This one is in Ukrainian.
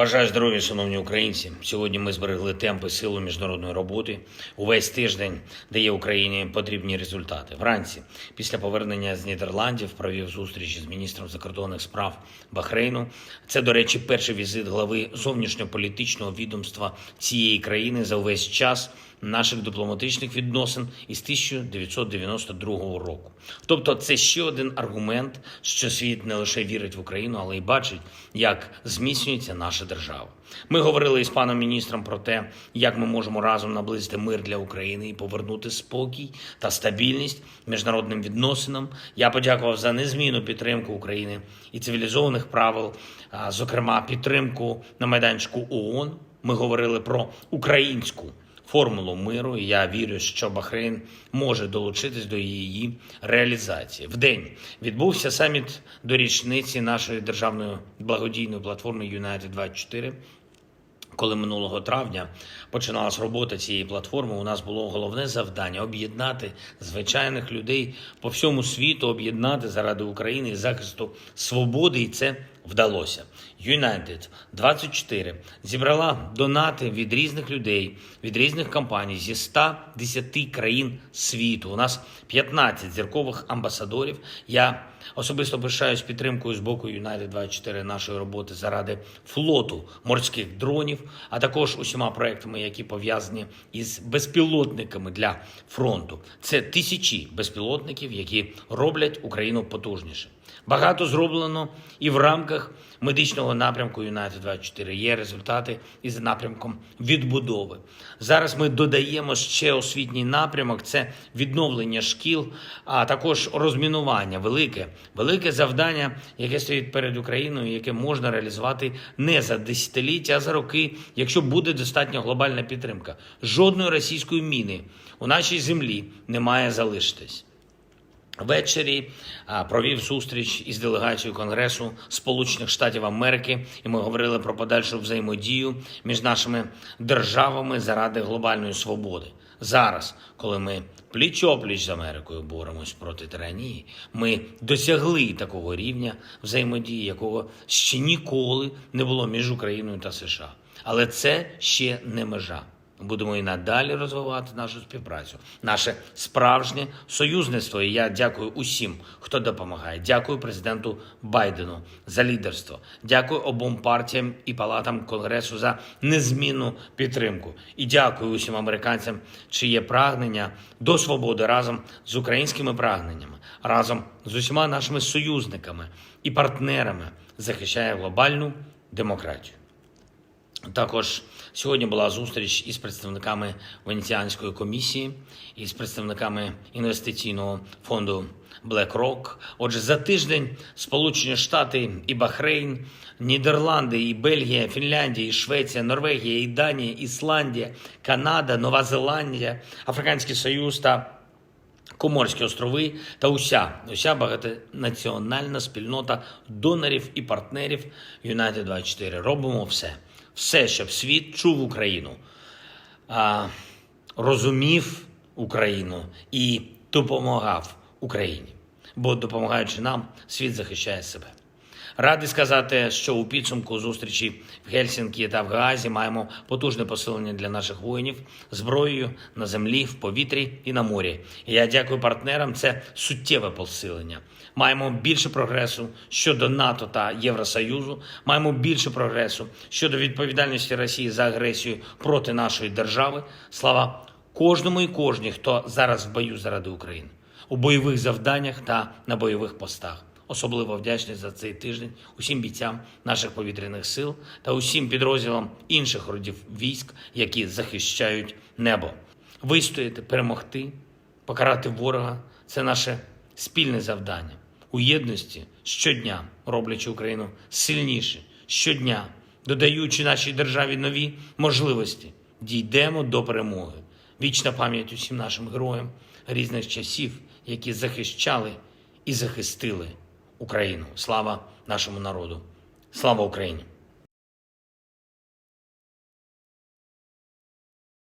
Бажаю здоров'я, шановні українці. Сьогодні ми зберегли темпи силу міжнародної роботи. Увесь тиждень дає Україні потрібні результати. Вранці, після повернення з Нідерландів, провів зустріч з міністром закордонних справ Бахрейну. Це, до речі, перший візит глави зовнішньополітичного відомства цієї країни за увесь час наших дипломатичних відносин із 1992 року. Тобто, це ще один аргумент, що світ не лише вірить в Україну, але й бачить, як зміцнюється наша держава. Ми говорили із паном міністром про те, як ми можемо разом наблизити мир для України і повернути спокій та стабільність міжнародним відносинам. Я подякував за незмінну підтримку України і цивілізованих правил, зокрема підтримку на майданчику ООН. Ми говорили про українську формулу миру. і Я вірю, що Бахрейн може долучитись до її реалізації. В день відбувся саміт до річниці нашої державної благодійної платформи United 24 коли минулого травня починалась робота цієї платформи, у нас було головне завдання об'єднати звичайних людей по всьому світу, об'єднати заради України і захисту свободи, і це вдалося. United 24 зібрала донати від різних людей, від різних компаній зі 110 країн світу. У нас 15 зіркових амбасадорів. Я особисто пишаюсь підтримкою з боку United 24 нашої роботи заради флоту морських дронів, а також усіма проектами, які пов'язані із безпілотниками для фронту. Це тисячі безпілотників, які роблять Україну потужніше. Багато зроблено і в рамках медичного напрямку United 24 є результати із напрямком відбудови. Зараз ми додаємо ще освітній напрямок: це відновлення шкіл, а також розмінування. Велике, велике завдання, яке стоїть перед Україною, яке можна реалізувати не за десятиліття, а за роки, якщо буде достатньо глобальна підтримка. Жодної російської міни у нашій землі не має залишитись. Ввечері провів зустріч із делегацією Конгресу Сполучених Штатів Америки, і ми говорили про подальшу взаємодію між нашими державами заради глобальної свободи. Зараз, коли ми пліч-опліч з Америкою боремось проти тиранії, ми досягли такого рівня взаємодії, якого ще ніколи не було між Україною та США. Але це ще не межа. Будемо і надалі розвивати нашу співпрацю, наше справжнє союзництво. І я дякую усім, хто допомагає. Дякую президенту Байдену за лідерство. Дякую обом партіям і палатам Конгресу за незмінну підтримку. І дякую усім американцям, чиє прагнення до свободи разом з українськими прагненнями, разом з усіма нашими союзниками і партнерами захищає глобальну демократію. Також сьогодні була зустріч із представниками Венеціанської комісії, із представниками інвестиційного фонду BlackRock. Отже, за тиждень Сполучені Штати і Бахрейн, Нідерланди, і Бельгія, Фінляндія, і Швеція, Норвегія, і Данія, Ісландія, Канада, Нова Зеландія, Африканський Союз та Коморські острови та уся, уся багатонаціональна спільнота донорів і партнерів United 24 робимо все, все, щоб світ чув Україну, розумів Україну і допомагав Україні. Бо допомагаючи нам, світ захищає себе. Радий сказати, що у підсумку зустрічі в Гельсінкі та в Гаазі маємо потужне посилення для наших воїнів зброєю на землі, в повітрі і на морі. Я дякую партнерам. Це суттєве посилення. Маємо більше прогресу щодо НАТО та Євросоюзу. Маємо більше прогресу щодо відповідальності Росії за агресію проти нашої держави. Слава кожному і кожній, хто зараз в бою заради України у бойових завданнях та на бойових постах. Особливо вдячний за цей тиждень усім бійцям наших повітряних сил та усім підрозділам інших родів військ, які захищають небо. Вистояти, перемогти, покарати ворога це наше спільне завдання у єдності щодня, роблячи Україну сильніше, щодня, додаючи нашій державі нові можливості, дійдемо до перемоги. Вічна пам'ять усім нашим героям різних часів, які захищали і захистили Україну. Слава нашому народу! Слава Україні!